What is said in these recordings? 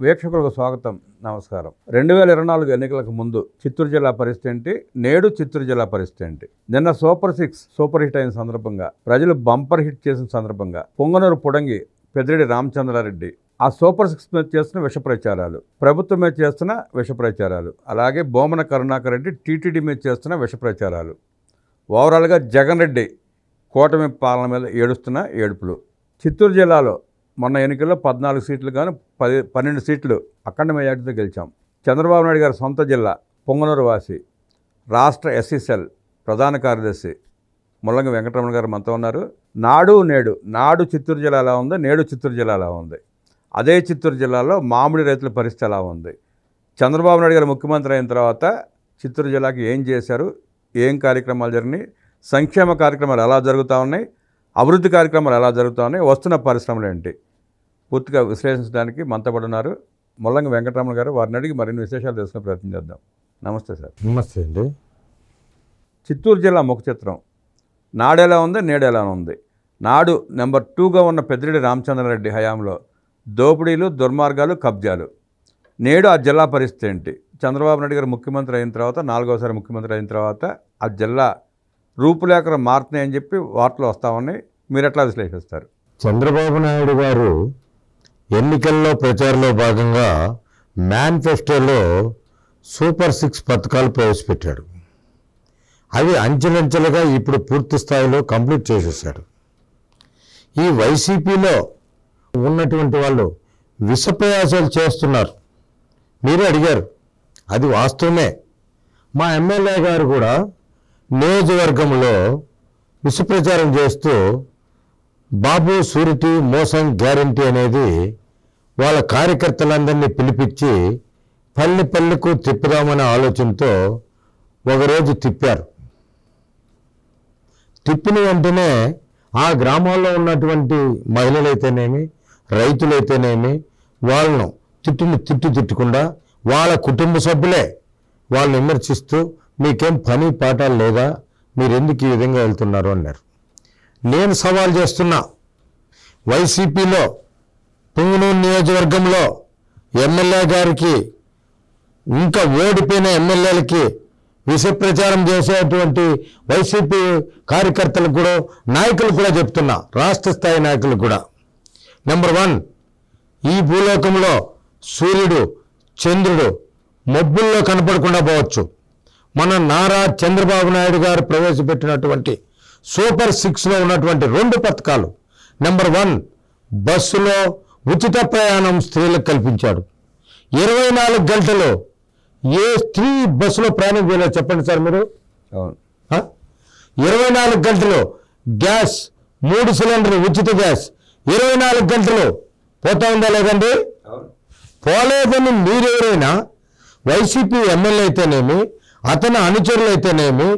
వీక్షకులకు స్వాగతం నమస్కారం. రెండు వేల ఇరవై నాలుగు ఎన్నికలకు ముందు చిత్తూరు జిల్లా పరిస్థితి ఏంటి? నేడు చిత్తూరు జిల్లా పరిస్థితి ఏంటి? నిన్న సూపర్ సిక్స్ సూపర్ హిట్ అయిన సందర్భంగా ప్రజలు బంపర్ హిట్ చేసిన సందర్భంగా పొంగనూరు పొడంగి పెద్దిరెడ్డి రామచంద్రారెడ్డి ఆ సూపర్ సిక్స్ మీద చేస్తున్న విష ప్రచారాలు ప్రభుత్వం మీద చేస్తున్న విష ప్రచారాలు అలాగే బోమన కరుణాకర్ రెడ్డి టీటీడీ మీద చేస్తున్న విష ప్రచారాలు. ఓవరాల్గా జగన్ రెడ్డి కూటమి పాలన మీద ఏడుస్తున్న ఏడుపులు. చిత్తూరు జిల్లాలో మొన్న ఎన్నికల్లో పద్నాలుగు సీట్లు కానీ పది పన్నెండు సీట్లు అఖండ మెజార్టీతో గెలిచాం. చంద్రబాబు నాయుడు గారి సొంత జిల్లా పొంగనూరు వాసి రాష్ట్ర ఎస్ఎస్ఎల్ ప్రధాన కార్యదర్శి ముల్లంగి వెంకటరమణ గారు మనతో ఉన్నారు. నాడు నేడు నాడు చిత్తూరు జిల్లా ఎలా ఉంది నేడు చిత్తూరు జిల్లా ఎలా ఉంది? అదే చిత్తూరు జిల్లాలో మామిడి రైతుల పరిస్థితి ఎలా ఉంది? చంద్రబాబు నాయుడు గారు ముఖ్యమంత్రి అయిన తర్వాత చిత్తూరు జిల్లాకి ఏం చేశారు? ఏం కార్యక్రమాలు జరిగినాయి? సంక్షేమ కార్యక్రమాలు ఎలా జరుగుతూ ఉన్నాయి? అభివృద్ధి కార్యక్రమాలు ఎలా జరుగుతూ ఉన్నాయి వస్తున్న పరిశ్రమలు ఏంటి? పూర్తిగా విశ్లేషించడానికి మనతో పాటు ఉన్నారు ముల్లంగి వెంకటరమణ గారు. వారిని అడిగి మరిన్ని విశేషాలు తెలుసుకునే ప్రయత్నం చేద్దాం. నమస్తే సార్. నమస్తే అండి. చిత్తూరు జిల్లా ముఖ చిత్రం. నాడెలా ఉంది నేడెలా ఉంది. నాడు నెంబర్ టూగా ఉన్న పెద్దిరెడ్డి రామచంద్రారెడ్డి హయాంలో దోపిడీలు దుర్మార్గాలు కబ్జాలు. నేడు ఆ జిల్లా పరిస్థితి ఏంటి? చంద్రబాబు నాయుడు గారు ముఖ్యమంత్రి అయిన తర్వాత నాలుగోసారి ముఖ్యమంత్రి అయిన తర్వాత ఆ జిల్లా రూపులేఖలు మారుతున్నాయని చెప్పి వార్తలు వస్తూ ఉన్నాయి. మీరు ఎట్లా విశ్లేషిస్తారు? చంద్రబాబు నాయుడు గారు ఎన్నికల్లో ప్రచారంలో భాగంగా మేనిఫెస్టోలో సూపర్ సిక్స్ పథకాలు ప్రవేశపెట్టాడు. అవి అంచెలంచెలుగా ఇప్పుడు పూర్తి స్థాయిలో కంప్లీట్ చేసేసాడు ఈ వైసీపీలో ఉన్నటువంటి వాళ్ళు విషప్రయాసాలు చేస్తున్నారు. మీరే అడిగారు. అది వాస్తవమే. మా ఎమ్మెల్యే గారు కూడా నియోజకవర్గంలో విషప్రచారం చేస్తూ బాబు సూరిటీ మోసం గ్యారంటీ అనేది వాళ్ళ కార్యకర్తలందరినీ పిలిపించి పల్లె పల్లెకు తిప్పుదామనే ఆలోచనతో ఒకరోజు తిప్పారు. తిప్పిన వెంటనే ఆ గ్రామాల్లో ఉన్నటువంటి మహిళలైతేనేమి రైతులైతేనేమి వాళ్ళను తిట్టుని తిట్టు తిట్టకుండా వాళ్ళ కుటుంబ సభ్యులే వాళ్ళని విమర్శిస్తూ మీకేం పని పాఠాలు లేదా? మీరు ఎందుకు ఈ విధంగా వెళ్తున్నారు? అన్నారు. నేను సవాల్ చేస్తున్నా. వైసీపీలో పుంగనూరు నియోజకవర్గంలో ఎమ్మెల్యే గారికి ఇంకా ఓడిపోయిన ఎమ్మెల్యేలకి విష ప్రచారం చేసేటువంటి వైసీపీ కార్యకర్తలకు కూడా నాయకులు కూడా చెప్తున్నా. రాష్ట్ర స్థాయి నాయకులు కూడా. నెంబర్ వన్ ఈ భూలోకంలో సూర్యుడు చంద్రుడు మబ్బుల్లో కనపడకుండా పోవచ్చు. మన నారా చంద్రబాబు నాయుడు గారు ప్రవేశపెట్టినటువంటి సూపర్ సిక్స్లో ఉన్నటువంటి రెండు పథకాలు. నెంబర్ వన్ బస్సులో ఉచిత ప్రయాణం స్త్రీలకు కల్పించాడు. ఇరవై నాలుగు గంటలు ఏ స్త్రీ బస్సులో ప్రయాణం చేయలేదు? చెప్పండి సార్ మీరు? ఇరవై నాలుగు గంటలు గ్యాస్ మూడు సిలిండర్ ఉచిత గ్యాస్. ఇరవై నాలుగు గంటలు పోతా ఉందా లేదండి? పోలేదని మీరెవరైనా వైసీపీ ఎమ్మెల్యే అయితేనేమి అతని అనుచరులు అయితేనేమి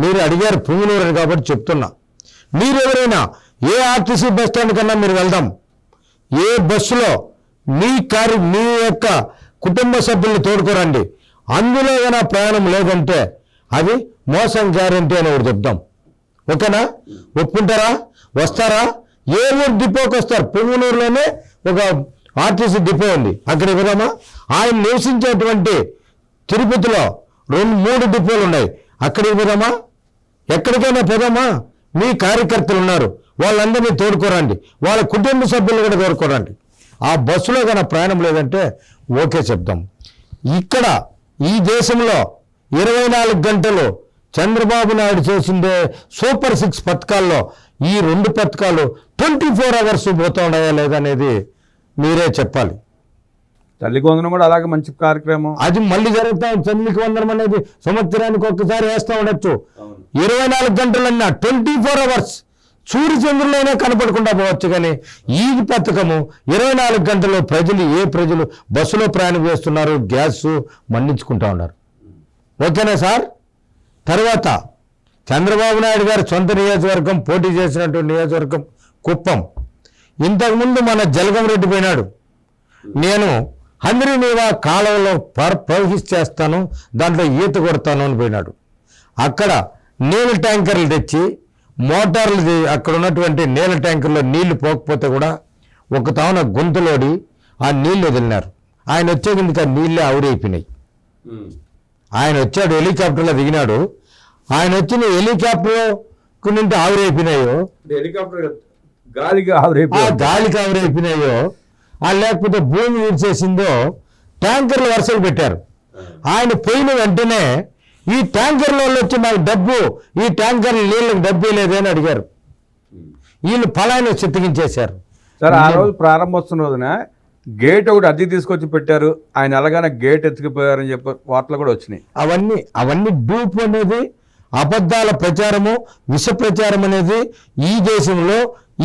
మీరు అడిగారు పుంగునూరని కాబట్టి చెప్తున్నా. మీరు ఎవరైనా ఏ ఆర్టీసీ బస్ స్టాండ్ కన్నా మీరు వెళ్దాం. ఏ బస్సులో మీ కారు మీ యొక్క కుటుంబ సభ్యుల్ని తోడుకోరండి. అందులో ఏమైనా ప్రయాణం లేదంటే అది మోసం గ్యారంటీ అని ఒకటి చెప్దాం. ఓకేనా? ఒప్పుకుంటారా? వస్తారా? ఏ ఊరు డిపోకి వస్తారు? పొంగునూరులోనే ఒక ఆర్టీసీ డిపో ఉంది. అక్కడ పోదామా ఆయన నివసించేటువంటి తిరుపతిలో రెండు మూడు డిపోలు ఉన్నాయి. అక్కడికి పోదామా ఎక్కడికైనా పోదామా? మీ కార్యకర్తలు ఉన్నారు. వాళ్ళందరినీ తోడుకోరండి. వాళ్ళ కుటుంబ సభ్యులు కూడా తోడుకోరండి. ఆ బస్సులో కానీ ప్రయాణం లేదంటే ఓకే చెప్దాం. ఇక్కడ ఈ దేశంలో ఇరవై నాలుగు గంటలు చంద్రబాబు నాయుడు చేసిందే సూపర్ సిక్స్ పథకాల్లో ఈ రెండు పథకాలు ట్వంటీ ఫోర్ అవర్స్ పోతా ఉన్నాయా లేదనేది మీరే చెప్పాలి. తల్లి కూడా అలాగే మంచి కార్యక్రమం. అది మళ్ళీ జరుగుతా. తల్లికి వందనం అనేది సంవత్సరానికి ఒక్కసారి వేస్తూ ఉండొచ్చు. ఇరవై నాలుగు గంటలన్నా ట్వంటీ ఫోర్ అవర్స్ సూర్య చంద్రుల్లోనే కనపడకుండా పోవచ్చు కానీ ఈ పథకము ఇరవై నాలుగు గంటలు ప్రజలు ఏ ప్రజలు బస్సులో ప్రయాణం చేస్తున్నారు గ్యాస్ మన్నించుకుంటా ఉన్నారు. ఓకేనా సార్? తర్వాత చంద్రబాబు నాయుడు గారి సొంత నియోజకవర్గం పోటీ చేసినటువంటి నియోజకవర్గం కుప్పం. ఇంతకుముందు మన జలగం రెడ్డి పోయినాడు. నేను హంద్రి నీవా కాలువలో పర్ ప్రవహిస్తేస్తాను దాంట్లో ఈత కొడతాను అని పోయినాడు. అక్కడ నీళ్ళ ట్యాంకర్లు తెచ్చి మోటార్లు అక్కడ ఉన్నటువంటి నీళ్ళ ట్యాంకర్లో నీళ్ళు పోకపోతే కూడా ఒక తావున గొంతులోడి ఆ నీళ్ళు వదిలినారు. ఆయన వచ్చే కిందకి ఆ నీళ్ళే ఆవిరైపోయినాయి ఆయన వచ్చాడు హెలికాప్టర్లో దిగినాడు. ఆయన వచ్చిన హెలికాప్టర్ నుండి ఆవిరైపోయినాయో హెలికాప్టర్ గాలిగా ఆ ఆవిరైపోయింది గాలికి ఆవిరైపోయినాయో లేకపోతే భూమి విడిచేసిందో ట్యాంకర్లు వరుసలు పెట్టారు. ఆయన పోయిన వెంటనే ఈ ట్యాంకర్ల వచ్చి మాకు డబ్బు ఈ ట్యాంకర్లు నీళ్ళకి డబ్బు లేదని అడిగారు. వీళ్ళు ఫలాన్ని చిత్తగించేశారు సరే ఆ రోజు ప్రారంభోత్సవం రోజున గేట్ ఒకటి అద్దె తీసుకొచ్చి పెట్టారు. ఆయన ఎలాగైనా గేట్ ఎత్తుకుపోయారని చెప్పి వార్తలు కూడా వచ్చినాయి. అవన్నీ అవన్నీ డూప్ అనేది అబద్ధాల ప్రచారము విష ప్రచారం అనేది ఈ దేశంలో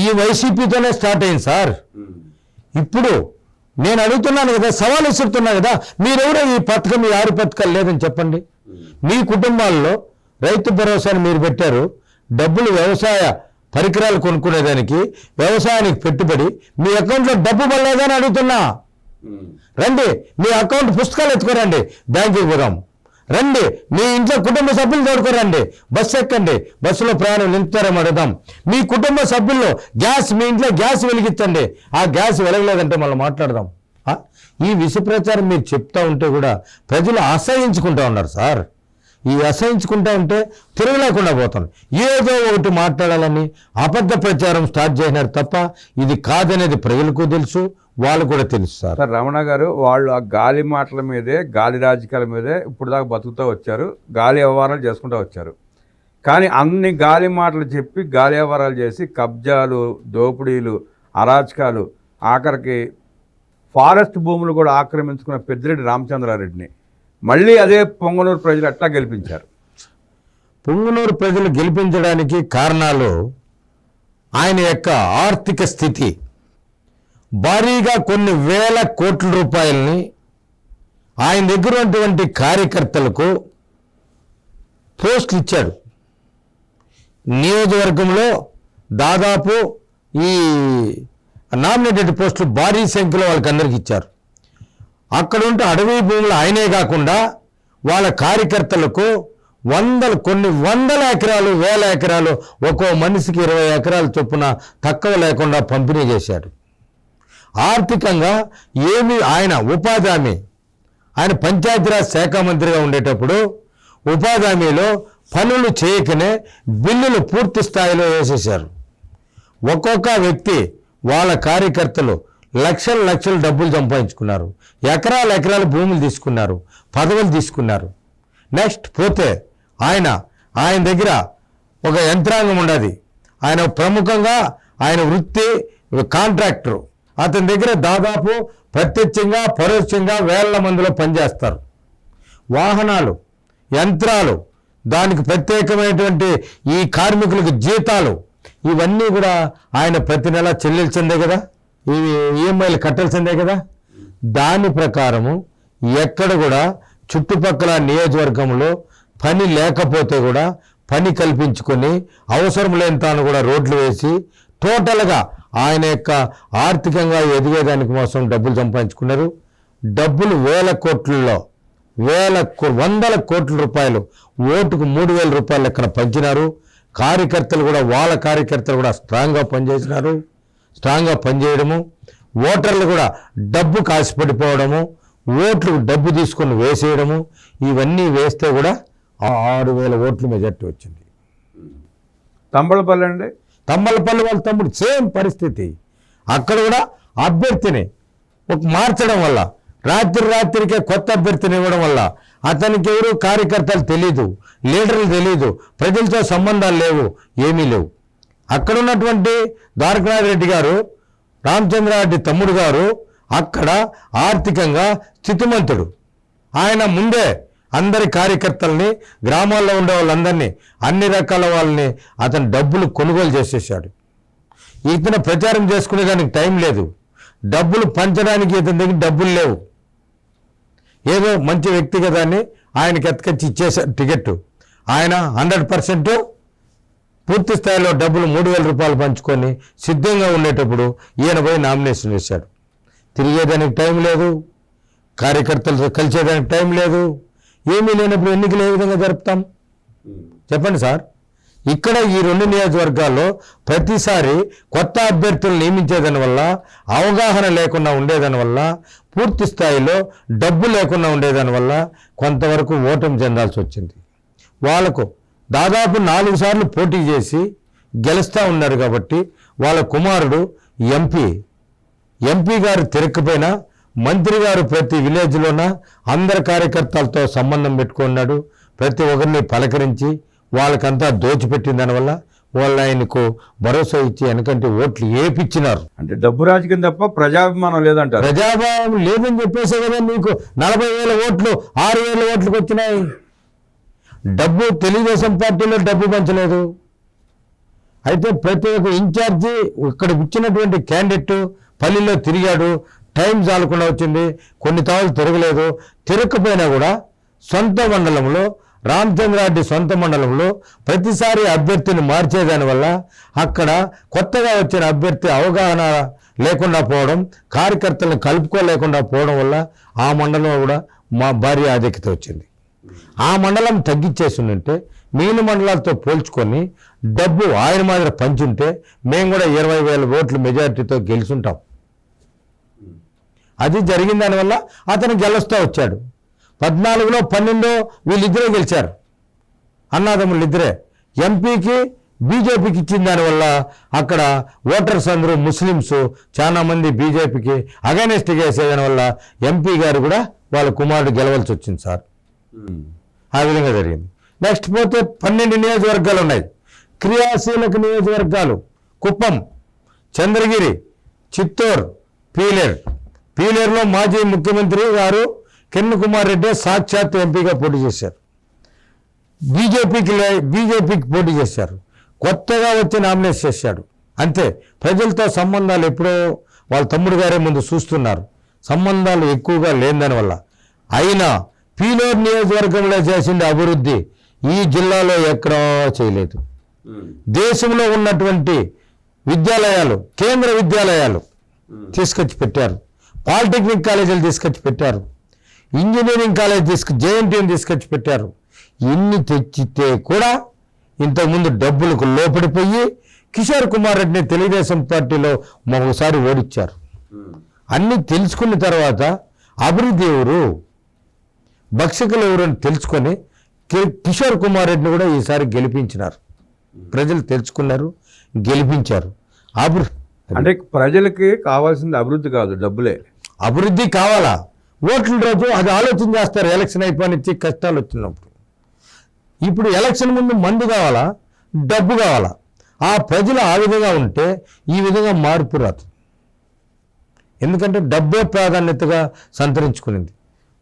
ఈ వైసీపీతోనే స్టార్ట్ అయింది సార్. ఇప్పుడు నేను అడుగుతున్నాను కదా సవాల్ విసురుతున్నా కదా మీరెవరో ఈ పథకం ఈ ఆరు పథకాలు లేదని చెప్పండి. మీ కుటుంబాల్లో రైతు భరోసాని మీరు పెట్టారు. డబ్బులు వ్యవసాయ పరికరాలు కొనుక్కునేదానికి వ్యవసాయానికి పెట్టుబడి మీ అకౌంట్లో డబ్బు పడలేదని అడుగుతున్నా. రండి మీ అకౌంట్ పుస్తకాలు ఎత్తుకోరండి బ్యాంకుకి పోదాం. రండి. మీ ఇంట్లో కుటుంబ సభ్యులు తోడుకోరండి బస్సు ఎక్కండి. బస్సులో ప్రయాణం నింపుతారేమో అడుగుదాం. మీ కుటుంబ సభ్యుల్లో గ్యాస్ మీ ఇంట్లో గ్యాస్ వెలిగించండి. ఆ గ్యాస్ వెలగలేదంటే మళ్ళీ మాట్లాడదాం. ఈ విష ప్రచారం మీరు చెప్తా ఉంటే కూడా ప్రజలు ఆశ్రయించుకుంటా ఉన్నారు సార్. ఈ అసహించుకుంటా ఉంటే తిరగలేకుండా పోతాను. ఏదో ఒకటి మాట్లాడాలని అబద్ధ ప్రచారం స్టార్ట్ చేసినారు తప్ప ఇది కాదనేది ప్రజలకు తెలుసు వాళ్ళు కూడా తెలుసు సార్. రమణ గారు వాళ్ళు ఆ గాలి మాటల మీదే గాలి రాజకీయాల మీదే ఇప్పుడు దాకా బతుకుతూ వచ్చారు గాలి వ్యవహారాలు చేసుకుంటూ వచ్చారు. కానీ అన్ని గాలి మాటలు చెప్పి గాలి వ్యవహారాలు చేసి కబ్జాలు దోపిడీలు అరాచకాలు ఆఖరికి ఫారెస్ట్ భూములు కూడా ఆక్రమించుకున్న పెద్దిరెడ్డి రామచంద్రారెడ్డిని మళ్ళీ అదే పొంగనూరు ప్రజలు అట్లా గెలిపించారు. పొంగనూరు ప్రజలు గెలిపించడానికి కారణాలు ఆయన యొక్క ఆర్థిక స్థితి. భారీగా కొన్ని వేల కోట్ల రూపాయలని ఆయన దగ్గర ఉన్నటువంటి కార్యకర్తలకు పోస్టులు ఇచ్చాడు. నియోజకవర్గంలో దాదాపు ఈ నామినేటెడ్ పోస్టులు భారీ సంఖ్యలో వాళ్ళకి అందరికి ఇచ్చారు. అక్కడుంటే అడవి భూములు ఆయనే కాకుండా వాళ్ళ కార్యకర్తలకు వందలు కొన్ని వందల ఎకరాలు వేల ఎకరాలు ఒక్కో మనిషికి ఇరవై ఎకరాలు చొప్పున తక్కువ లేకుండా పంపిణీ చేశారు. ఆర్థికంగా ఏమి ఆయన ఉపాధి హామీ ఆయన పంచాయతీరాజ్ శాఖ మంత్రిగా ఉండేటప్పుడు ఉపాధి హామీలో పనులు చేయకనే బిల్లులు పూర్తి స్థాయిలో వేసేశారు. ఒక్కొక్క వ్యక్తి వాళ్ళ కార్యకర్తలు లక్షల లక్షల డబ్బులు సంపాదించుకున్నారు. ఎకరాల ఎకరాల భూములు తీసుకున్నారు. పదవులు తీసుకున్నారు. నెక్స్ట్ పోతే ఆయన ఆయన దగ్గర ఒక యంత్రాంగం ఉండదు ఆయన ప్రముఖంగా ఆయన వృత్తి కాంట్రాక్టరు. అతని దగ్గర దాదాపు ప్రత్యక్షంగా పరోక్షంగా వేల మందిలో పనిచేస్తారు. వాహనాలు యంత్రాలు దానికి ప్రత్యేకమైనటువంటి ఈ కార్మికులకు జీతాలు ఇవన్నీ కూడా ఆయన ప్రతి నెల చెల్లించిందే కదా? ఈ ఈఎంఐలు కట్టాల్సిందే కదా? దాని ప్రకారము ఎక్కడ కూడా చుట్టుపక్కల నియోజకవర్గంలో పని లేకపోతే కూడా పని కల్పించుకొని అవసరం లేని తాను కూడా రోడ్లు వేసి టోటల్గా ఆయన యొక్క ఆర్థికంగా ఎదిగేదానికి కోసం డబ్బులు సంపాదించుకున్నారు. డబ్బులు వేల కోట్లలో వేల వందల కోట్ల రూపాయలు ఓటుకు మూడు వేల రూపాయల లెక్కన పంచినారు. కార్యకర్తలు కూడా వాళ్ళ కార్యకర్తలు కూడా స్ట్రాంగ్గా పనిచేసినారు. స్ట్రాంగ్గా పనిచేయడము ఓటర్లు కూడా డబ్బు కాసిపడిపోవడము ఓట్లు డబ్బు తీసుకొని వేసేయడము ఇవన్నీ వేస్తే కూడా ఆరు వేల ఓట్ల మెజార్టీ వచ్చింది. తంబళపల్లి అండి? తమ్మలపల్లి వాళ్ళ తమ్ముడు సేమ్ పరిస్థితి. అక్కడ కూడా అభ్యర్థిని ఒక మార్చడం వల్ల రాత్రి రాత్రికే కొత్త అభ్యర్థిని ఇవ్వడం వల్ల అతనికి ఎవరు కార్యకర్తలు తెలీదు లీడర్లు తెలీదు ప్రజలతో సంబంధాలు లేవు ఏమీ లేవు. అక్కడ ఉన్నటువంటి ద్వారకనాథ్ రెడ్డి గారు రామచంద్రారెడ్డి తమ్ముడు గారు అక్కడ ఆర్థికంగా స్థితిమంతుడు. ఆయన ముందే అందరి కార్యకర్తల్ని గ్రామాల్లో ఉండే వాళ్ళందరినీ అన్ని రకాల వాళ్ళని అతను డబ్బులు కొనుగోలు చేసేసాడు. ఇతను ప్రచారం చేసుకునే దానికి టైం లేదు. డబ్బులు పంచడానికి ఇతని దగ్గర డబ్బులు లేవు. ఏదో మంచి వ్యక్తిగతాన్ని ఆయనకి ఎత్తుకొచ్చి ఇచ్చేసారు టికెట్ ఆయన హండ్రెడ్ పర్సెంట్ పూర్తి స్థాయిలో డబ్బులు మూడు వేల రూపాయలు పంచుకొని సిద్ధంగా ఉండేటప్పుడు ఈయన పోయి నామినేషన్ వేశాడు. తిరిగేదానికి టైం లేదు. కార్యకర్తలతో కలిసేదానికి టైం లేదు. ఏమీ లేనప్పుడు ఎన్నికలు ఏ విధంగా జరుపుతాం? చెప్పండి సార్. ఇక్కడ ఈ రెండు నియోజకవర్గాల్లో ప్రతిసారి కొత్త అభ్యర్థులు నియమించేదాని వల్ల అవగాహన లేకుండా ఉండేదాని వల్ల పూర్తి స్థాయిలో డబ్బు లేకుండా ఉండేదాని వల్ల కొంతవరకు ఓటమి చెందాల్సి వచ్చింది. వాళ్ళకు దాదాపు నాలుగు సార్లు పోటీ చేసి గెలుస్తూ ఉన్నారు కాబట్టి వాళ్ళ కుమారుడు ఎంపీ. ఎంపీ గారు తిరగకపోయినా మంత్రి గారు ప్రతి విలేజ్లోన అందరి కార్యకర్తలతో సంబంధం పెట్టుకున్నాడు. ప్రతి ఒక్కరిని పలకరించి వాళ్ళకంతా దోచిపెట్టిన దానివల్ల వాళ్ళు ఆయనకు భరోసా ఇచ్చి వెనకంటే ఓట్లు ఏపిచ్చినారు. అంటే డబ్బు రాజకీయం తప్ప ప్రజాభిమానం లేదంటారు. ప్రజాభావం లేదని చెప్పేసే కదా మీకు నలభై వేల ఓట్లు ఆరు వేల ఓట్లకు వచ్చినాయి డబ్బు తెలుగుదేశం పార్టీలో డబ్బు పంచలేదు. అయితే ప్రతి ఒక్క ఇన్ఛార్జి ఇక్కడ ఇచ్చినటువంటి క్యాండిడేట్ పల్లెల్లో తిరిగాడు టైం చాలకుండా వచ్చింది కొన్ని తావులు తిరగలేదు. తిరగకపోయినా కూడా సొంత మండలంలో రామచంద్రారెడ్డి సొంత మండలంలో ప్రతిసారి అభ్యర్థిని మార్చేదానివల్ల అక్కడ కొత్తగా వచ్చిన అభ్యర్థి అవగాహన లేకుండా పోవడం కార్యకర్తలను కలుపుకోలేకుండా పోవడం వల్ల ఆ మండలంలో కూడా మా భారీ ఆధిక్యత వచ్చింది. ఆ మండలం తగ్గించేసి ఉంటే మిగిలిన మండలాలతో పోల్చుకొని డబ్బు ఆయన మాదిరి పంచుంటే మేము కూడా ఇరవై వేల ఓట్ల మెజారిటీతో గెలుచుంటాం అది జరిగిన దానివల్ల అతను గెలుస్తూ వచ్చాడు. పద్నాలుగులో పన్నెండు వీళ్ళిద్దరే గెలిచారు. అన్నాదమ్ములు ఇద్దరే ఎంపీకి బీజేపీకి ఇచ్చిన దానివల్ల అక్కడ ఓటర్స్ అందరూ ముస్లిమ్స్ చాలామంది బీజేపీకి అగైనెస్ట్గా వేసేదాని వల్ల ఎంపీ గారు కూడా వాళ్ళ కుమారుడు గెలవలసి వచ్చింది సార్. ఆ విధంగా జరిగింది. నెక్స్ట్ పోతే పన్నెండు నియోజకవర్గాలు ఉన్నాయి. క్రియాశీలక నియోజకవర్గాలు కుప్పం చంద్రగిరి చిత్తూరు పీలేరు. పీలేరులో మాజీ ముఖ్యమంత్రి గారు కిరణ్ కుమార్ రెడ్డి సాక్షాత్ ఎంపీగా పోటీ చేశారు. బీజేపీకి లే- బీజేపీకి పోటీ చేశారు. కొత్తగా వచ్చి నామినేట్ చేశాడు. అంతే ప్రజలతో సంబంధాలు ఎప్పుడో వాళ్ళ తమ్ముడు గారే ముందు చూస్తున్నారు. సంబంధాలు ఎక్కువగా లేని దానివల్ల. అయినా పీలోర్ నియోజకవర్గంలో చేసిన అభివృద్ధి. ఈ జిల్లాలో ఎక్కడా చేయలేదు. దేశంలో ఉన్నటువంటి విద్యాలయాలు కేంద్ర విద్యాలయాలు తీసుకొచ్చి పెట్టారు. పాలిటెక్నిక్ కాలేజీలు తీసుకొచ్చి పెట్టారు. ఇంజనీరింగ్ కాలేజ్ తీసుకు జేఎన్టీని తీసుకొచ్చి పెట్టారు. ఇన్ని తెచ్చితే కూడా ఇంతకుముందు డబ్బులకు లోపడిపోయి కిషోర్ కుమార్ రెడ్డిని తెలుగుదేశం పార్టీలో ఒకసారి ఓడిచ్చారు. అన్ని తెలుసుకున్న తర్వాత అభివృద్ధి ఎవరు? భక్షకులు ఎవరు అని తెలుసుకొని కిషోర్ కుమార్ రెడ్డిని కూడా ఈసారి గెలిపించినారు. ప్రజలు తెలుసుకున్నారు గెలిపించారు. అభివృద్ధి అంటే ప్రజలకి కావాల్సింది అభివృద్ధి కాదు డబ్బులే. అభివృద్ధి కావాలా? ఓట్ల రోజు అది ఆలోచన చేస్తారు ఎలక్షన్ అయిపోయినిచ్చి కష్టాలు వచ్చినప్పుడు. ఇప్పుడు ఎలక్షన్ ముందు మందు కావాలా? డబ్బు కావాలా? ఆ ప్రజలు ఆ విధంగా ఉంటే ఈ విధంగా మార్పు రాదు. ఎందుకంటే డబ్బే ప్రాధాన్యతగా సంతరించుకునింది.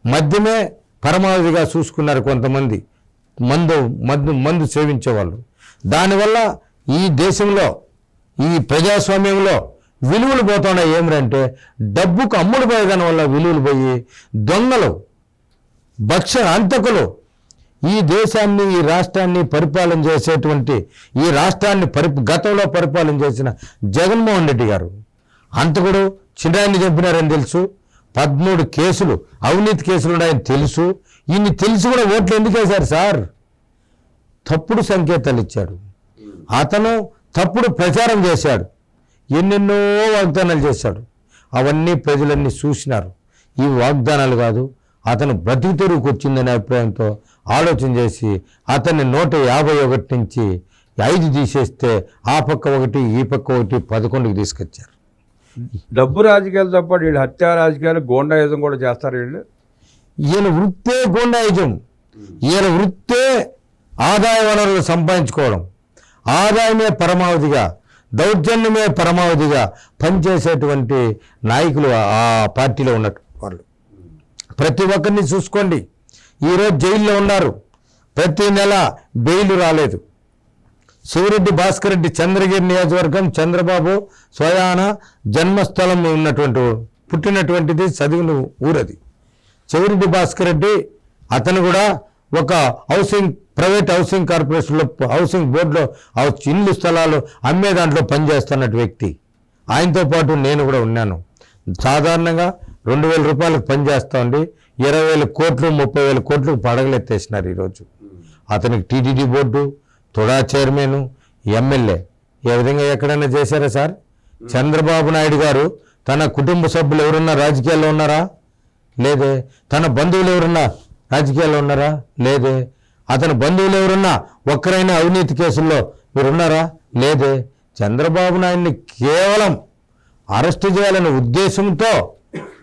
మద్యమే పరమావధిగా చూసుకున్నారు కొంతమంది. మందు మందు మందు సేవించేవాళ్ళు. దానివల్ల ఈ దేశంలో ఈ ప్రజాస్వామ్యంలో విలువలు పోతున్నాయి. ఏమిటంటే డబ్బుకు అమ్ముడు పోయేదాని వల్ల విలువలు పోయి దొంగలు భక్ష అంతకులు ఈ దేశాన్ని ఈ రాష్ట్రాన్ని పరిపాలన చేసేటువంటి ఈ రాష్ట్రాన్ని పరి గతంలో పరిపాలన చేసిన జగన్మోహన్ రెడ్డి గారు. అంతకుడు చిన్నాన్ని చంపినారని తెలుసు. పదమూడు కేసులు అవినీతి కేసులు ఉన్నాయని తెలుసు. ఇన్ని తెలిసి కూడా ఓట్లు ఎందుకు వేశారు సార్? తప్పుడు సంకేతాలు ఇచ్చాడు. అతను తప్పుడు ప్రచారం చేశాడు. ఎన్నెన్నో వాగ్దానాలు చేశాడు. అవన్నీ ప్రజలన్నీ చూసినారు. ఈ వాగ్దానాలు కాదు అతను బ్రతుకు తెరువుకు వచ్చిందనే అభిప్రాయంతో ఆలోచన చేసి అతన్ని నూట యాభై ఒకటి నుంచి ఐదు తీసేస్తే ఆ పక్క ఒకటి ఈ పక్క ఒకటి పదకొండుకి తీసుకొచ్చారు. డబ్బు రాజకీయాలతో పాటు వీళ్ళు హత్యా రాజకీయాలు గోండాయుధం కూడా చేస్తారు వీళ్ళు. ఈయన వృత్తే గుండాయిజం. ఈయన వృత్తే ఆదాయ వనరులు సంపాదించుకోవడం. ఆదాయమే పరమావధిగా దౌర్జన్యమే పరమావధిగా పనిచేసేటువంటి నాయకులు ఆ పార్టీలో ఉన్న వాళ్ళు. ప్రతి ఒక్కరిని చూసుకోండి. ఈరోజు జైల్లో ఉన్నారు. ప్రతి నెల బెయిల్ రాలేదు. శివరెడ్డి భాస్కర్ రెడ్డి చంద్రగిరి నియోజకవర్గం చంద్రబాబు స్వయాన జన్మస్థలం ఉన్నటువంటి పుట్టినటువంటిది చదివిన ఊరది. చెవిరెడ్డి భాస్కర్ రెడ్డి అతను కూడా ఒక హౌసింగ్ ప్రైవేట్ హౌసింగ్ కార్పొరేషన్లో హౌసింగ్ బోర్డులో ఇల్లు స్థలాలు అమ్మే దాంట్లో పనిచేస్తున్నట్టు వ్యక్తి. ఆయనతో పాటు నేను కూడా ఉన్నాను. సాధారణంగా రెండు వేల రూపాయలకు పనిచేస్తామండి ఇరవై వేల కోట్లు ముప్పై వేల కోట్లు పడగలెత్తేసినారు ఈరోజు. అతనికి TTD board TUDA chairman MLA. ఏ విధంగా ఎక్కడైనా చేశారా సార్? చంద్రబాబు నాయుడు గారు తన కుటుంబ సభ్యులు ఎవరున్నా రాజకీయాల్లో ఉన్నారా? లేదే. తన బంధువులు ఎవరున్నా రాజకీయాల్లో ఉన్నారా? లేదే. అతని బంధువులు ఎవరున్నా ఒక్కరైనా అవినీతి కేసుల్లో మీరున్నారా? లేదే. చంద్రబాబు నాయుడిని కేవలం అరెస్టు చేయాలనే ఉద్దేశంతో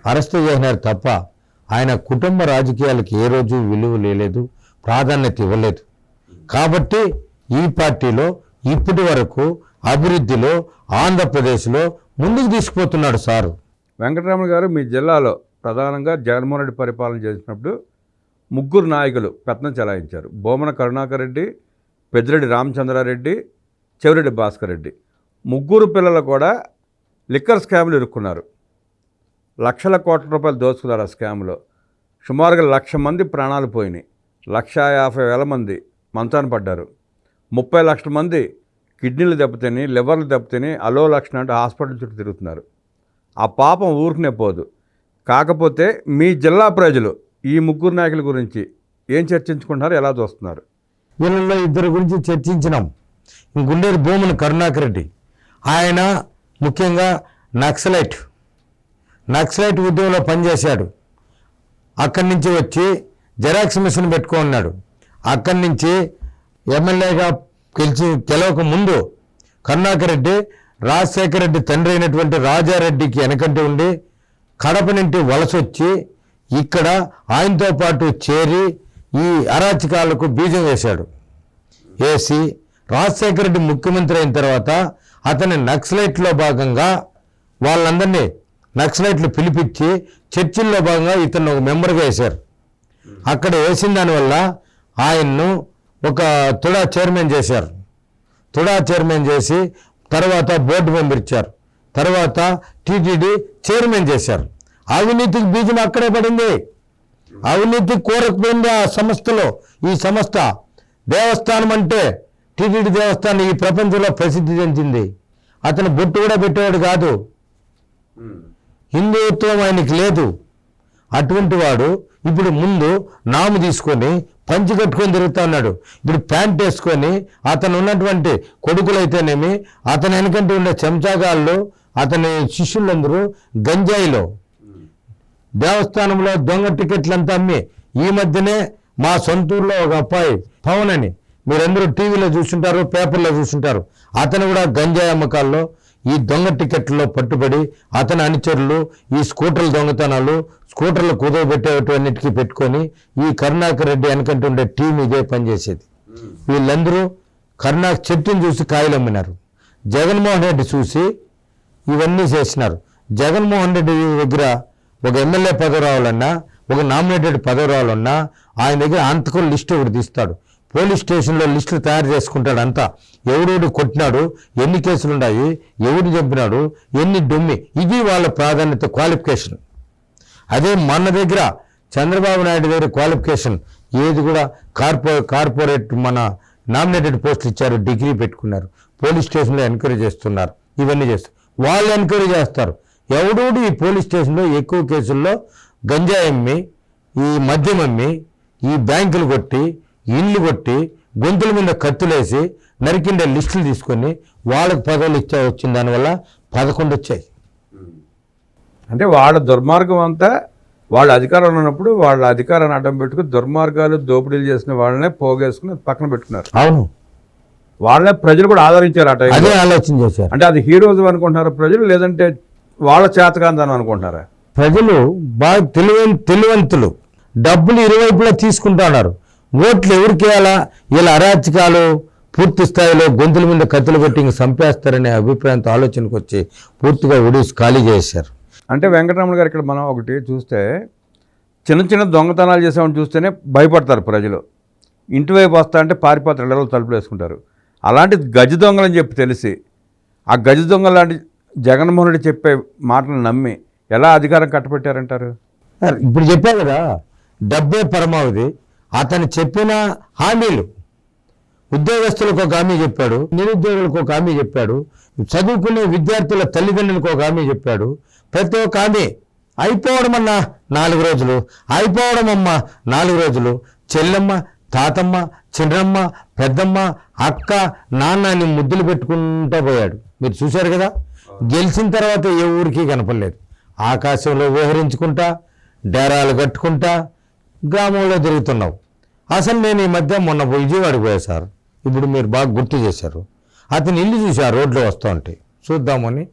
అరెస్టు చేసినారు తప్ప ఆయన కుటుంబ రాజకీయాలకు ఏ రోజు విలువ లేదు ప్రాధాన్యత ఇవ్వలేదు. కాబట్టి ఈ పార్టీలో ఇప్పటి వరకు అభివృద్ధిలో ఆంధ్రప్రదేశ్లో ముందుకు తీసుకుపోతున్నాడు సారు. వెంకటరమణ గారు మీ జిల్లాలో ప్రధానంగా జగన్మోహన్ రెడ్డి పరిపాలన చేసినప్పుడు ముగ్గురు నాయకులు పెత్తనం చెలాయించారు. బోమన కరుణాకర్ రెడ్డి పెద్దిరెడ్డి రామచంద్రారెడ్డి చెవిరెడ్డి భాస్కర్ రెడ్డి. ముగ్గురు పిల్లలు కూడా లిక్కర్ స్కామ్లు ఇరుక్కున్నారు. లక్షల కోట్ల రూపాయలు దోచుకున్నారు ఆ స్కామ్లో. సుమారుగా లక్ష మంది ప్రాణాలు పోయినాయి. లక్ష యాభై వేల మంది మంచాన పడ్డారు. ముప్పై లక్షల మంది కిడ్నీలు దెబ్బతిని లివర్లు దెబ్బతిని అలో లక్షణ అంటే హాస్పిటల్ చుట్టూ తిరుగుతున్నారు. ఆ పాపం ఊరికనే పోదు. కాకపోతే మీ జిల్లా ప్రజలు ఈ ముగ్గురు నాయకుల గురించి ఏం చర్చించుకుంటున్నారు ఎలా చూస్తున్నారు? వీళ్ళలో ఇద్దరు గురించి చర్చించినాం. గుండేరు భూముని కరుణాకర్ రెడ్డి. ఆయన ముఖ్యంగా నక్సలైట్. నక్సలైట్ ఉద్యమంలో పనిచేశాడు. అక్కడి నుంచి వచ్చి జెరాక్స్ మిషన్ పెట్టుకున్నాడు అక్కడి నుంచి ఎమ్మెల్యేగా గెలిచి గెలవక ముందు కరుణాకర్ రెడ్డి రాజశేఖర రెడ్డి తండ్రి అయినటువంటి రాజారెడ్డికి వెనకంటి ఉండి కడప నుండి వలస వచ్చి ఇక్కడ ఆయనతో పాటు చేరి ఈ అరాచకాలకు బీజం వేశాడు. వేసి రాజశేఖర రెడ్డి ముఖ్యమంత్రి అయిన తర్వాత అతని నక్సలైట్లో భాగంగా వాళ్ళందరినీ నక్సలైట్లు పిలిపించి చర్చిల్లో భాగంగా ఇతను ఒక మెంబర్గా వేశారు. అక్కడ వేసిన దానివల్ల ఆయన్ను ఒక తుడా చైర్మన్ చేశారు. తుడా చైర్మన్ చేసి తర్వాత బోర్డు పంపించారు తర్వాత టీటీడీ చైర్మన్ చేశారు. అవినీతికి బీజం అక్కడే పడింది. అవినీతి కోరకపోయింది ఆ సంస్థలో. ఈ సంస్థ దేవస్థానం అంటే టీటీడీ దేవస్థానం ఈ ప్రపంచంలో ప్రసిద్ధి చెందింది. అతను బొట్టు కూడా పెట్టేవాడు కాదు. హిందుత్వం ఆయనకి లేదు. అటువంటి వాడు ఇప్పుడు ముందు నాము తీసుకొని పంచి కట్టుకొని తిరుగుతా ఉన్నాడు. ఇప్పుడు ప్యాంట్ వేసుకొని అతను ఉన్నటువంటి కొడుకులైతేనేమి అతని వెనకంటే ఉండే చెంచాగాళ్ళు అతని శిష్యులందరూ గంజాయిలో. దేవస్థానంలో దొంగ టికెట్లంతా అమ్మి ఈ మధ్యనే మా సొంతూరులో ఒక అబ్బాయి పవన్ అని మీరందరూ టీవీలో చూసుంటారు పేపర్లో చూసుంటారు. అతను కూడా గంజాయి అమ్మకాల్లో ఈ దొంగ టికెట్లలో పట్టుబడి అతని అనుచరులు ఈ స్కూటర్ల దొంగతనాలు స్కూటర్లు కుదవబెట్టేటన్నిటికీ పెట్టుకొని ఈ కరుణాకర్ రెడ్డి వెనకంటే ఉండే టీం ఇదే పనిచేసేది వీళ్ళందరూ కరుణా చెట్టుని చూసి కాయలు అమ్మినారు జగన్మోహన్ రెడ్డి చూసి ఇవన్నీ చేసినారు. జగన్మోహన్ రెడ్డి దగ్గర ఒక ఎమ్మెల్యే పదవి రావాలన్నా ఒక నామినేటెడ్ పదవి రావాలన్నా ఆయన దగ్గర అంతకు లిస్ట్ ఒకటి తీస్తాడు. పోలీస్ స్టేషన్లో లిస్టులు తయారు చేసుకుంటాడు అంతా. ఎవడెవడు కొట్టినాడు ఎన్ని కేసులు ఉన్నాయి ఎవడు చంపినాడు ఎన్ని డొమ్మి. ఇది వాళ్ళ ప్రాధాన్యత క్వాలిఫికేషన్. అదే మన దగ్గర చంద్రబాబు నాయుడు దగ్గర క్వాలిఫికేషన్ ఏది కూడా కార్పో కార్పొరేట్ మన నామినేటెడ్ పోస్ట్ ఇచ్చారు డిగ్రీ పెట్టుకున్నారు. పోలీస్ స్టేషన్లో ఎంక్వైరీ చేస్తున్నారు. ఇవన్నీ చేస్తారు. వాళ్ళు ఎంక్వైరీ చేస్తారు. ఎవడోడు ఈ పోలీస్ స్టేషన్లో ఎక్కువ కేసుల్లో గంజాయి అమ్మి ఈ మద్యం అమ్మి ఈ బ్యాంకులు కొట్టి ఇల్లు కొట్టి గొంతుల మీద కత్తులేసి నరికిండే లిస్టులు తీసుకొని వాళ్ళకి పదవులు ఇచ్చా వచ్చిన దానివల్ల పదకొండు వచ్చాయి. అంటే వాళ్ళ దుర్మార్గం అంతా వాళ్ళ అధికారంలో ఉన్నప్పుడు వాళ్ళ అధికారాన్ని అడ్డం పెట్టుకుని దుర్మార్గాలు దోపిడీలు చేసిన వాళ్ళనే పోగేసుకుని పక్కన పెట్టుకున్నారు. అవును. వాళ్ళనే ప్రజలు కూడా ఆదరించారు టైంలో. అదే ఆలోచన చేశారు. అంటే అది హీరోజు అనుకుంటున్నారా ప్రజలు లేదంటే వాళ్ళ చేతకాందని అనుకుంటున్నారా? ప్రజలు బాగా తెలివైన తెలివంతులు. డబ్బులు ఇరువైపులా తీసుకుంటున్నారు. ఓట్లు ఎవరికి వేయాలా వీళ్ళ అరాచకాలు పూర్తి స్థాయిలో గొంతుల మీద కత్తులు పెట్టి ఇంక చంపేస్తారనే అభిప్రాయంతో ఆలోచనకు వచ్చి పూర్తిగా ఒడిసి ఖాళీ చేశారు. అంటే వెంకటరమణ గారు ఇక్కడ మనం ఒకటి చూస్తే చిన్న చిన్న దొంగతనాలు చేసామని చూస్తేనే భయపడతారు ప్రజలు. ఇంటి వైపు వస్తా అంటే పారిపోతారు ఇళ్ళలో తలుపులు వేసుకుంటారు. అలాంటి గజ దొంగలని చెప్పి తెలిసి ఆ గజ దొంగ లాంటి జగన్మోహన్ రెడ్డి చెప్పే మాటలు నమ్మి ఎలా అధికారం కట్టబెట్టారంటారు? ఇప్పుడు చెప్పా కదా డబ్బే పరమావధి. అతను చెప్పిన హామీలు. ఉద్యోగస్తులకు ఒక హామీ చెప్పాడు నిరుద్యోగులకు ఒక హామీ చెప్పాడు చదువుకునే విద్యార్థుల తల్లిదండ్రులకు ఒక హామీ చెప్పాడు ప్రతి ఒక్క హామీ అయిపోవడం అన్న నాలుగు రోజులు అయిపోవడం అమ్మ నాలుగు రోజులు. చెల్లెమ్మ తాతమ్మ చిన్నమ్మ పెద్దమ్మ అక్క నాన్న అని ముద్దులు పెట్టుకుంటూ పోయాడు. మీరు చూశారు కదా? గెలిచిన తర్వాత ఏ ఊరికి కనపడలేదు. ఆకాశంలో ఊహరించుకుంటా డేరాలు కట్టుకుంటా గ్రామంలో తిరుగుతున్నావు అసలు నేను ఈ మధ్య మొన్న విజయవాడికి పోయా సార్. ఇప్పుడు మీరు బాగా గుర్తు చేశారు. అతని ఇల్లు చూసి ఆ రోడ్లో వస్తూ ఉంటే చూద్దామని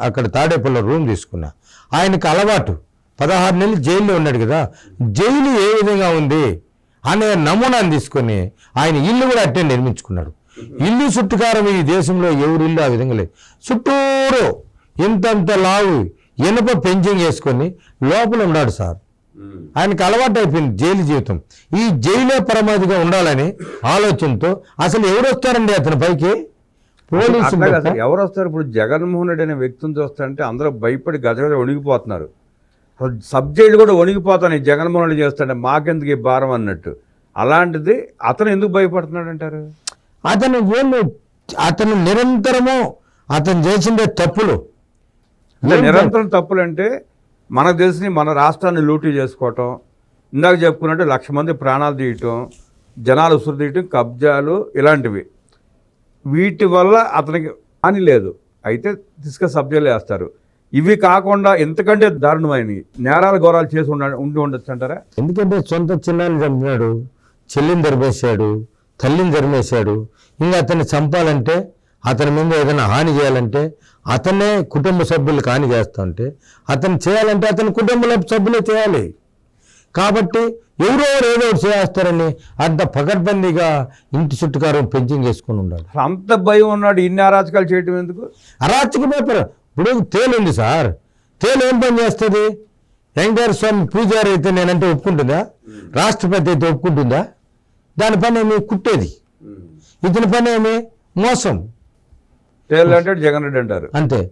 అక్కడ తాడేపల్లి రూమ్ తీసుకున్నా. ఆయనకు అలవాటు. పదహారు నెలలు జైల్లో ఉన్నాడు కదా. జైలు ఏ విధంగా ఉంది? అనే నమూనాను తీసుకొని ఆయన ఇల్లు కూడా అట్టే నిర్మించుకున్నాడు. ఇల్లు చుట్టుకారం ఈ దేశంలో ఎవరి ఇల్లు ఆ విధంగా లేదు. చుట్టూరు ఇంతంత లావు ఇనుప పెంచింగ్ వేసుకొని లోపల ఉన్నాడు సార్. ఆయనకు అలవాటు అయిపోయింది జైలు జీవితం. ఈ జైలే పరమాధిగా ఉండాలని ఆలోచనతో అసలు ఎవరు వస్తారండి అతని పైకి? సార్. ఎవరు వస్తారు? ఇప్పుడు జగన్మోహన్ రెడ్డి అనే వ్యక్తిని చూస్తారంటే అందరూ భయపడి గజగజ వణిగిపోతున్నారు. సబ్జెక్టులు కూడా వణిగిపోతాను జగన్మోహన్ రెడ్డి చేస్తాడే మాకెందుకు ఈ భారం అన్నట్టు. అలాంటిది అతను ఎందుకు భయపడుతున్నాడు అంటారు? అతను ఏమి అతను నిరంతరము అతను చేసిందే తప్పులు. అంటే నిరంతరం తప్పులంటే మన దేశని మన రాష్ట్రాన్ని లూటీ చేసుకోవటం ఇందాక చెప్పుకున్నట్టు లక్ష మంది ప్రాణాలు తీయటం జనాలు ఉసురు తీయటం కబ్జాలు ఇలాంటివి. వీటి వల్ల అతనికి హాని లేదు. అయితే తీసుక సబ్జెక్టులు వేస్తారు ఇవి కాకుండా ఎంతకంటే దారుణమైన నేరాల ఘోరాలు చేసి ఉండ ఉండి ఉండొచ్చు అంటారా? ఎందుకంటే సొంత చిన్నాన్ని చంపినాడు చెల్లిని ధరిమేశాడు తల్లిని ధరిమేశాడు ఇంకా అతన్ని చంపాలంటే అతని మీద ఏదైనా హాని చేయాలంటే అతనే కుటుంబ సభ్యులకు హాని చేస్తా ఉంటే అతను చేయాలంటే అతని కుటుంబ సభ్యులే చేయాలి. కాబట్టి ఎవరో ఏదో ఒకటి చేస్తారని అంత పకడ్బందీగా ఇంటి చుట్టుకారం పెంచింగ్ చేసుకుని ఉన్నాడు అంత భయం ఉన్నాడు ఇన్ని అరాచకాలు చేయటం ఎందుకు? అరాచక పేపర్ ఇప్పుడు తేలు ఉంది సార్. తేలు ఏం పని చేస్తుంది? వెంకటేశ్వర స్వామి పూజారి అయితే నేనంటే ఒప్పుకుంటుందా? రాష్ట్రపతి అయితే ఒప్పుకుంటుందా? దాని పని ఏమి? కుట్టేది. ఇతని పని ఏమి? మోసం. తేలు అంటే జగన్ రెడ్డి అంటారు. అంతే.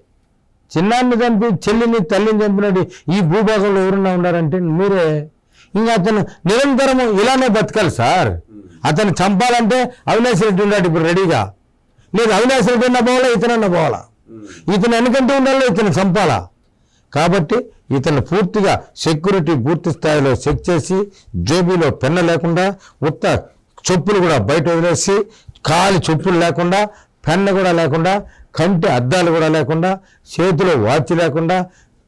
చిన్నాన్ని చంపి చెల్లిని తల్లిని చంపినట్టు ఈ భూభాగంలో ఎవరున్నా ఉన్నారంటే మీరే. ఇంకా అతను నిరంతరము ఇలానే బతకాలి సార్. అతను చంపాలంటే అవినాష్ రెడ్డి ఉన్నాడు ఇప్పుడు రెడీగా. లేదు అవినాష్ రెడ్డి అన్న పోవాలా ఇతనన్న పోవాలా? ఇతను వెనకంటే ఉండాలో ఇతను చంపాలా? కాబట్టి ఇతను పూర్తిగా సెక్యూరిటీ పూర్తి స్థాయిలో చెక్ చేసి జేబీలో పెన్న లేకుండా ఉత్త చెప్పులు కూడా బయట వదిలేసి కాలి చెప్పులు లేకుండా పెన్న కూడా లేకుండా కంటి అద్దాలు కూడా లేకుండా చేతిలో వాచ్ లేకుండా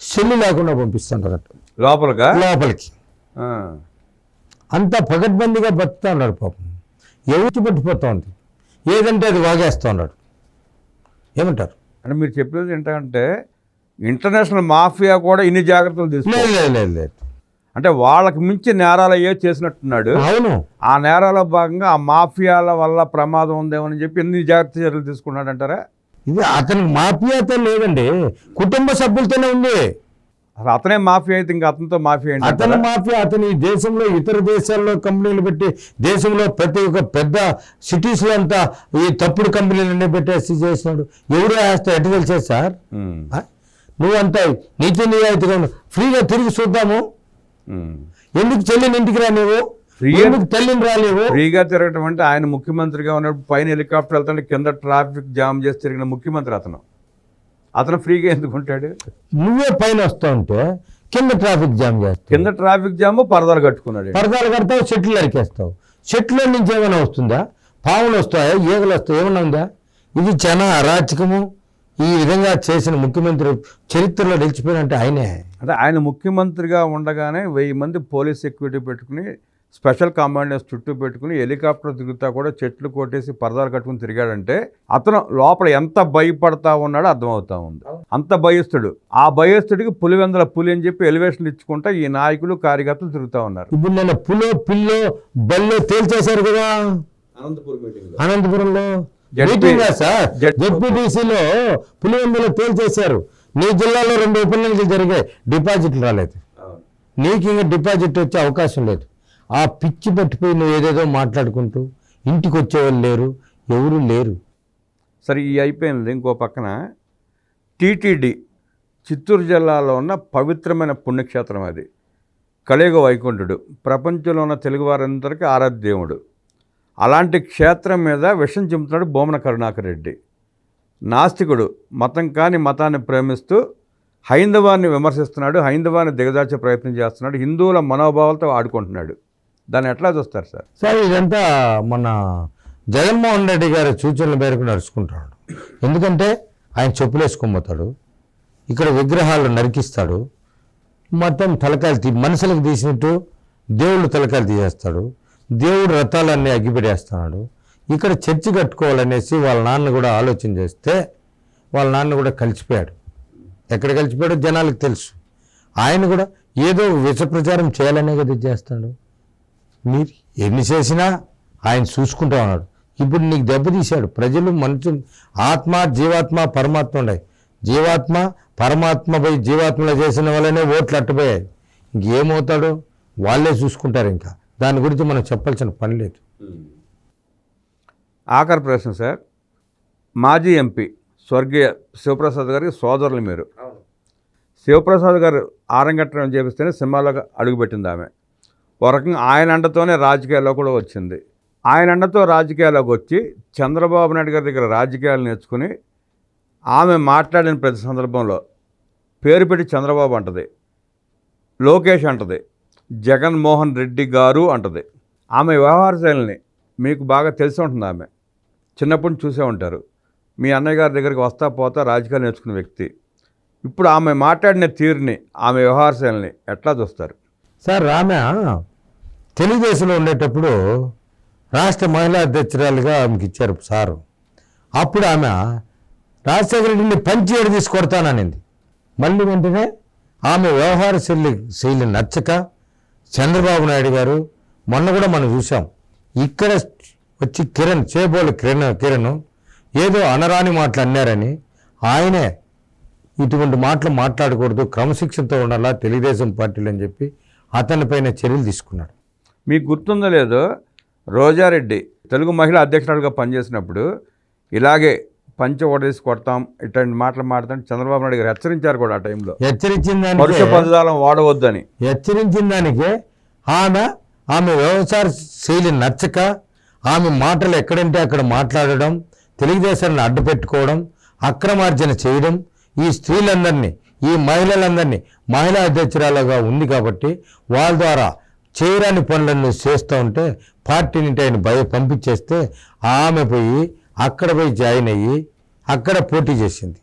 సెల్లు లేకుండా పంపిస్తుంటారట. లోపలగా లోపలికి. ఆ. అంత పగడ్బందీగా బతుకుతా ఉన్నాడు పాపం. ఎవరికి పట్టిపోతా ఉంది ఏదంటే అది వాగేస్తూ ఉన్నాడు ఏమంటారు? అంటే మీరు చెప్పేది ఏంటంటే ఇంటర్నేషనల్ మాఫియా కూడా ఇన్ని జాగ్రత్తలు తీసుకో. లేదు లేదు అంటే వాళ్ళకి మించి నేరాలు అయ్యే చేసినట్టున్నాడు. అవును. ఆ నేరాల భాగంగా ఆ మాఫియాల వల్ల ప్రమాదం ఉందేమని చెప్పి ఎన్ని జాగ్రత్త చర్యలు తీసుకున్నాడు అంటారా ఇది అతనికి మాఫియాతో లేదండి. కుటుంబ సభ్యులతోనే ఉంది. అసలు అతనే మాఫియా అయితే ఇంకా అతనితో మాఫియా ఏంటి అతని? మాఫియా అతని ఈ దేశంలో ఇతర దేశాల్లో కంపెనీలు పెట్టి దేశంలో ప్రతి ఒక్క పెద్ద సిటీస్లో అంతా ఈ తప్పుడు కంపెనీలన్నీ పెట్టేసి చేసినాడు ఎవరు వేస్తే ఎటు తెలిసేది సార్? నువ్వంతా నీతి నిజాయితీగా. ఫ్రీగా తిరిగి చూద్దాము. ఎందుకు చెల్లిని ఇంటికి రా నువ్వు తల్లిని రాలేవు ఫ్రీగా తిరగటం అంటే ఆయన ముఖ్యమంత్రిగా ఉన్నప్పుడు పైన హెలికాప్టర్ వెళ్తుంటే కింద ట్రాఫిక్ జామ్ చేసి తిరిగిన ముఖ్యమంత్రి అతను అతను ఫ్రీగా ఎందుకు ఉంటాడు? నువ్వే పైన వస్తా ఉంటే కింద ట్రాఫిక్ జామ్ చేస్తావు. కింద ట్రాఫిక్ జామ్ పరదాలు కట్టుకున్నాడు. పరదాలు కడతావు చెట్లు నరికేస్తావు. చెట్ల నుంచి ఏమైనా వస్తుందా? పాములు వస్తాయా? ఈగలు వస్తాయి? ఏమైనా ఉందా? ఇది చాలా అరాచకము. ఈ విధంగా చేసిన ముఖ్యమంత్రి చరిత్రలో నిలిచిపోయినంటే ఆయనే. అంటే ఆయన ముఖ్యమంత్రిగా ఉండగానే వెయ్యి మంది పోలీస్ సెక్యూరిటీ పెట్టుకుని స్పెషల్ కమాండర్స్ చుట్టూ పెట్టుకుని హెలికాప్టర్ తిరుగుతా కూడా చెట్లు కొట్టేసి పరదాలు కట్టుకుని తిరిగాడంటే అతను లోపల ఎంత భయపడతా ఉన్నాడో అర్థమవుతా ఉంది. అంత భయస్తుడు ఆ భయస్తుడికి పులివెందల పులి అని చెప్పి ఎలివేషన్లు ఇచ్చుకుంటా ఈ నాయకులు కార్యకర్తలు తిరుగుతూ ఉన్నారు. ఇప్పుడు నేను పులో పిల్లో బల్లో తేల్చేశారు కదా? అనంతపురంలో? జడ్పీటీసీలో పులివెందులో తేల్చేశారు. నీ జిల్లాలో రెండు ఉప ఎన్నికలు జరిగాయి. డిపాజిట్లు రాలేదు. నీకు ఇంకా డిపాజిట్ వచ్చే అవకాశం లేదు. ఆ పిచ్చి పట్టిపోయి నువ్వు ఏదేదో మాట్లాడుకుంటూ ఇంటికి వచ్చేవాళ్ళు లేరు ఎవరు లేరు. సరే ఈ అయిపోయింది. ఇంకో పక్కన టీటీడీ చిత్తూరు జిల్లాలో ఉన్న పవిత్రమైన పుణ్యక్షేత్రం అది. కలియుగ వైకుంఠుడు. ప్రపంచంలో ఉన్న తెలుగువారందరికీ ఆరాధ్య దేవుడు అలాంటి క్షేత్రం మీద విషం చెబుతున్నాడు బోమన కరుణాకర్ రెడ్డి. నాస్తికుడు. మతం కాని మతాన్ని ప్రేమిస్తూ హైందవాన్ని విమర్శిస్తున్నాడు హైందవాన్ని దిగదార్చే ప్రయత్నం చేస్తున్నాడు హిందువుల మనోభావాలతో ఆడుకుంటున్నాడు. దాన్ని ఎట్లా చూస్తారు సార్? సార్ ఇదంతా మన జగన్మోహన్ రెడ్డి గారి సూచనల మేరకు నడుచుకుంటున్నాడు. ఎందుకంటే ఆయన చెప్పులు వేసుకోబోతాడు ఇక్కడ విగ్రహాలు నరికిస్తాడు మొత్తం తలకాయలు తీ మనుషులకు తీసినట్టు దేవుళ్ళు తలకాయలు తీసేస్తాడు దేవుడు రథాలన్నీ అగ్గిపెట్టేస్తున్నాడు. ఇక్కడ చర్చి కట్టుకోవాలనేసి వాళ్ళ నాన్న కూడా ఆలోచన చేస్తే వాళ్ళ నాన్న కూడా కలిసిపోయాడు. ఎక్కడ కలిసిపోయాడో జనాలకు తెలుసు. ఆయన కూడా ఏదో విష ప్రచారం చేయాలనే కదా చేస్తాడు. మీరు ఎన్ని చేసినా ఆయన చూసుకుంటా ఉన్నాడు. ఇప్పుడు నీకు దెబ్బతీశాడు ప్రజలు మనుషు ఆత్మ జీవాత్మ పరమాత్మ ఉన్నాయి. జీవాత్మ పరమాత్మపై జీవాత్మలో చేసిన వల్లనే ఓట్లు అట్టపోయాయి ఇంకేమవుతాడో వాళ్ళే చూసుకుంటారు ఇంకా. దాని గురించి మనం చెప్పాల్సిన పని లేదు. ఆఖరి ప్రశ్న సార్. మాజీ ఎంపీ స్వర్గీయ శివప్రసాద్ గారికి సోదరులు మీరు. శివప్రసాద్ గారు ఆరంగట్టడం చేపిస్తేనే సినిమాలోకి అడుగుపెట్టింది ఆమె. ఒక రకంగా ఆయన అండతోనే రాజకీయాల్లో కూడా వచ్చింది. ఆయన అండతో రాజకీయాల్లోకి వచ్చి చంద్రబాబు నాయుడు గారి దగ్గర రాజకీయాలు నేర్చుకుని ఆమె మాట్లాడిన ప్రతి సందర్భంలో పేరు పెట్టి చంద్రబాబు అంటది. లోకేష్ అంటది. జగన్మోహన్ రెడ్డి గారు అంటది. ఆమె వ్యవహార శైలిని మీకు బాగా తెలిసి ఉంటుంది ఆమె. చిన్నప్పుడు చూసే ఉంటారు. మీ అన్నయ్య గారి దగ్గరికి వస్తా పోతా రాజకీయాలు నేర్చుకున్న వ్యక్తి. ఇప్పుడు ఆమె మాట్లాడిన తీరుని ఆమె వ్యవహార శైలిని ఎట్లా చూస్తారు? సార్ ఆమె తెలుగుదేశంలో ఉండేటప్పుడు రాష్ట్ర మహిళా అధ్యక్షురాలుగా ఆమెకి ఇచ్చారు సారు. అప్పుడు ఆమె రాజశేఖర రెడ్డిని పంచి ఏడు తీసి కొడతాననింది. మళ్ళీ వెంటనే ఆమె వ్యవహార శైలి శైలి నచ్చక చంద్రబాబు నాయుడు గారు మొన్న కూడా మనం చూసాం ఇక్కడ వచ్చి కిరణ్ చేబోలు కిరణ్ కిరణ్ ఏదో అనరాని మాటలు అన్నారని ఆయనే ఇటువంటి మాటలు మాట్లాడకూడదు క్రమశిక్షణతో ఉండాలా తెలుగుదేశం పార్టీలు అని చెప్పి అతనిపైన చర్యలు తీసుకున్నాడు. మీకు గుర్తుందో లేదో రోజారెడ్డి తెలుగు మహిళా అధ్యక్షురాలుగా పనిచేసినప్పుడు ఇలాగే పంచ ఓడేసి కొడతాం ఇట్లాంటి మాటలు మాట్లాడి చంద్రబాబు నాయుడు గారు హెచ్చరించారు కూడా ఆ టైంలో. హెచ్చరించిన పరుష పదజాలం వాడవద్దని. హెచ్చరించిన దానికే ఆమె ఆమె వ్యవసాయ శైలి నచ్చక ఆమె మాటలు ఎక్కడంటే అక్కడ మాట్లాడడం తెలుగుదేశాన్ని అడ్డుపెట్టుకోవడం అక్రమార్జన చేయడం ఈ స్త్రీలందరినీ ఈ మహిళలందరినీ మహిళా అధ్యక్షురాలుగా ఉంది కాబట్టి వాళ్ళ ద్వారా చేయరాని పనులను చేస్తూ ఉంటే పార్టీ నుండి ఆయన భయ పంపించేస్తే ఆమె పోయి అక్కడ పోయి జాయిన్ అయ్యి అక్కడ పోటీ చేసింది.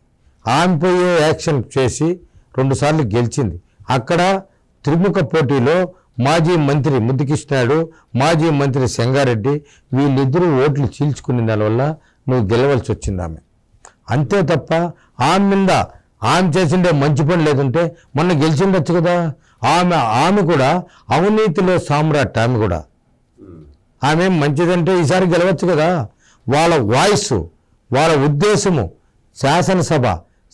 ఆమె పోయి యాక్షన్ చేసి రెండుసార్లు గెలిచింది. అక్కడ త్రిముఖ పోటీలో మాజీ మంత్రి ముద్దుకృష్ణాడు మాజీ మంత్రి సంగారెడ్డి వీళ్ళిద్దరూ ఓట్లు చీల్చుకునే దానివల్ల నువ్వు గెలవలసి వచ్చింది ఆమె. అంతే తప్ప ఆమె మీద ఆమె చేసిండే మంచి పని లేదంటే మొన్న గెలిచిండొచ్చు కదా. ఆమె ఆమె కూడా అవినీతిలో సామ్రాట్ ఆమె కూడా. ఆమె మంచిదంటే ఈసారి గెలవచ్చు కదా. వాళ్ళ వాయిస్ వాళ్ళ ఉద్దేశము శాసనసభ.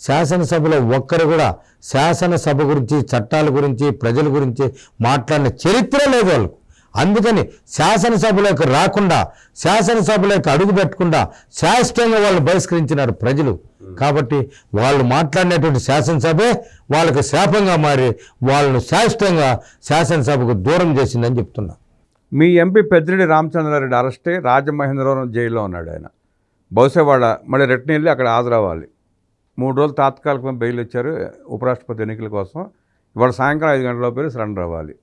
శాసనసభలో ఒక్కరు కూడా శాసనసభ గురించి చట్టాల గురించి ప్రజల గురించి మాట్లాడిన చరిత్ర లేదు వాళ్ళకు. అందుకని శాసనసభలోకి రాకుండా శాసనసభలోకి అడుగు పెట్టకుండా శాశ్వతంగా వాళ్ళు బహిష్కరించినారు ప్రజలు. కాబట్టి వాళ్ళు మాట్లాడినటువంటి శాసనసభే వాళ్ళకి శాపంగా మారి వాళ్ళను శాశ్వతంగా శాసనసభకు దూరం చేసిందని చెప్తున్నా. మీ ఎంపీ పెద్దిరెడ్డి రామచంద్రారెడ్డి అరెస్టే రాజమహేంద్రవరం జైల్లో ఉన్నాడు ఆయన. బహుశా వాళ్ళ మళ్ళీ రిటర్న్ వెళ్ళి అక్కడ హాజరవ్వాలి మూడు రోజులు తాత్కాలికంగా బెయిల్ ఇచ్చారు ఉపరాష్ట్రపతి ఎన్నికల కోసం. ఇవాళ సాయంకాలం ఐదు గంటల లోపల సరెండర్ అవ్వాలి.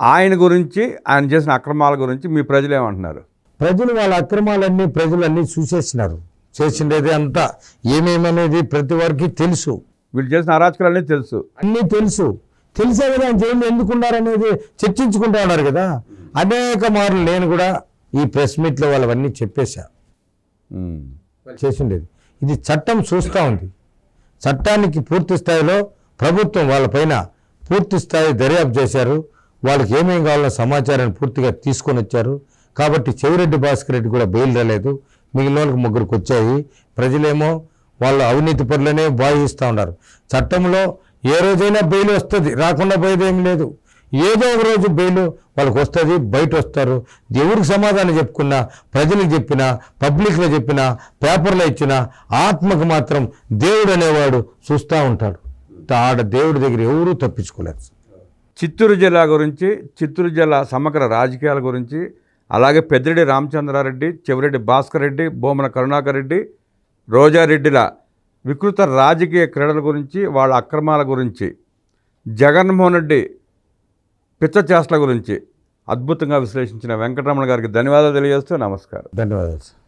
ఆయన గురించి ఆయన చేసిన అక్రమాల గురించి మీ ప్రజలు ఏమంటున్నారు? ప్రజలు వాళ్ళ అక్రమాలన్నీ ప్రజలన్నీ చూసేసినారు. చేసిండేది అంతా ఏమేమనేది ప్రతి వారికి తెలుసు. వీళ్ళు చేసిన అరాచకాలన్నీ తెలుసు. అన్నీ తెలుసు. తెలిసే కదా ఆయన జైలు ఎందుకున్నారనేది చర్చించుకుంటా ఉన్నారు కదా. అనేక మార్లు నేను కూడా ఈ ప్రెస్ మీట్లో వాళ్ళవన్నీ చెప్పేశా. చేసిండేది. ఇది చట్టం చూస్తూ ఉంది. చట్టానికి పూర్తి స్థాయిలో ప్రభుత్వం వాళ్ళపైన పూర్తి స్థాయి దర్యాప్తు చేశారు. వాళ్ళకి ఏమేం కావాలో సమాచారాన్ని పూర్తిగా తీసుకొని వచ్చారు. కాబట్టి చెవిరెడ్డి భాస్కర్ రెడ్డి కూడా బెయిల్ రాలేదు మిగిలిన వాళ్ళకి ముగ్గురికి వచ్చాయి. ప్రజలేమో వాళ్ళు అవినీతి పనులనే భావిస్తూ ఉన్నారు. చట్టంలో ఏ రోజైనా బెయిల్ వస్తుంది. రాకుండా పోయేదేం లేదు. ఏదో ఒక రోజు బెయిల్ వాళ్ళకి వస్తుంది బయట వస్తారు. దేవుడికి సమాధానం చెప్పుకున్నా ప్రజలకు చెప్పినా పబ్లిక్లో చెప్పినా పేపర్లో ఇచ్చినా ఆత్మకు మాత్రం దేవుడు అనేవాడు చూస్తూ ఉంటాడు. ఆడ దేవుడి దగ్గర ఎవరూ తప్పించుకోలేరు చిత్తూరు జిల్లా గురించి చిత్తూరు జిల్లా సమగ్ర రాజకీయాల గురించి అలాగే పెద్దిరెడ్డి రామచంద్రారెడ్డి చెవిరెడ్డి భాస్కర్ రెడ్డి బోమన కరుణాకర్ రెడ్డి రోజారెడ్డిల వికృత రాజకీయ క్రీడల గురించి వాళ్ళ అక్రమాల గురించి జగన్మోహన్ రెడ్డి పిచ్చ చేష్టల గురించి అద్భుతంగా విశ్లేషించిన వెంకటరమణ గారికి ధన్యవాదాలు తెలియజేస్తూ నమస్కారం. ధన్యవాదాలు సార్.